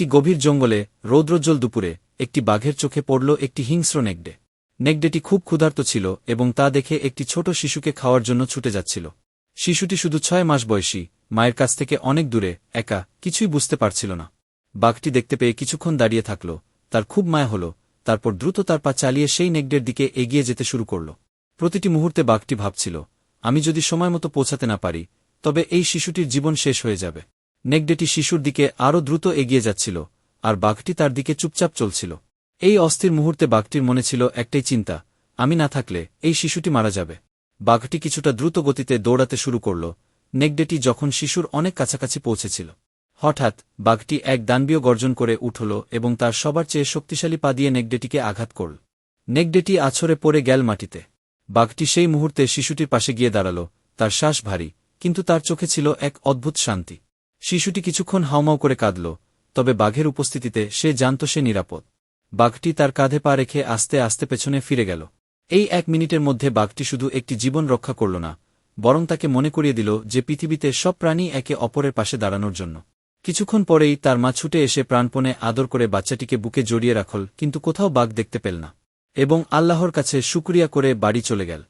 একটি গভীর জঙ্গলে রৌদ্রোজ্জ্বল দুপুরে একটি বাঘের চোখে পড়ল একটি হিংস্র নেকডে। নেকডেটি খুব ক্ষুধার্ত ছিল এবং তা দেখে একটি ছোট শিশুকে খাওয়ার জন্য ছুটে যাচ্ছিল। শিশুটি শুধু ছয় মাস বয়সী, মায়ের কাছ থেকে অনেক দূরে, একা, কিছুই বুঝতে পারছিল না। বাঘটি দেখতে পেয়ে কিছুক্ষণ দাঁড়িয়ে থাকল, তার খুব মায়া হল, তারপর দ্রুত তার পা চালিয়ে সেই নেকডের দিকে এগিয়ে যেতে শুরু করল। প্রতিটি মুহূর্তে বাঘটি ভাবছিল, আমি যদি সময়মতো পৌঁছাতে না পারি, তবে এই শিশুটির জীবন শেষ হয়ে যাবে। নেকডেটি শিশুর দিকে আরও দ্রুত এগিয়ে যাচ্ছিল, আর বাঘটি তার দিকে চুপচাপ চলছিল। এই অস্থির মুহূর্তে বাঘটির মনে ছিল একটাই চিন্তা, আমি না থাকলে এই শিশুটি মারা যাবে। বাঘটি কিছুটা দ্রুত গতিতে দৌড়াতে শুরু করল। নেকডেটি যখন শিশুর অনেক কাছাকাছি পৌঁছেছিল, হঠাৎ বাঘটি এক দানবীয় গর্জন করে উঠল এবং তার সবার চেয়ে শক্তিশালী পা দিয়ে নেকডেটিকে আঘাত করল। নেকডেটি আছরে পড়ে গেল মাটিতে। বাঘটি সেই মুহূর্তে শিশুটির পাশে গিয়ে দাঁড়াল। তার শ্বাস ভারী, কিন্তু তার চোখে ছিল এক অদ্ভুত শান্তি। শিশুটি কিছুক্ষণ হাউমাউ করে কাঁদল, তবে বাঘের উপস্থিতিতে সে জানত সে নিরাপদ। বাঘটি তার কাঁধে পা রেখে আস্তে আস্তে পেছনে ফিরে গেল। এই এক মিনিটের মধ্যে বাঘটি শুধু একটি জীবন রক্ষা করল না, বরং তাকে মনে করিয়ে দিল যে পৃথিবীতে সব প্রাণী একে অপরের পাশে দাঁড়ানোর জন্য। কিছুক্ষণ পরেই তার মা ছুটে এসে প্রাণপণে আদর করে বাচ্চাটিকে বুকে জড়িয়ে রাখল, কিন্তু কোথাও বাঘ দেখতে পেল না, এবং আল্লাহর কাছে শুক্রিয়া করে বাড়ি চলে গেল।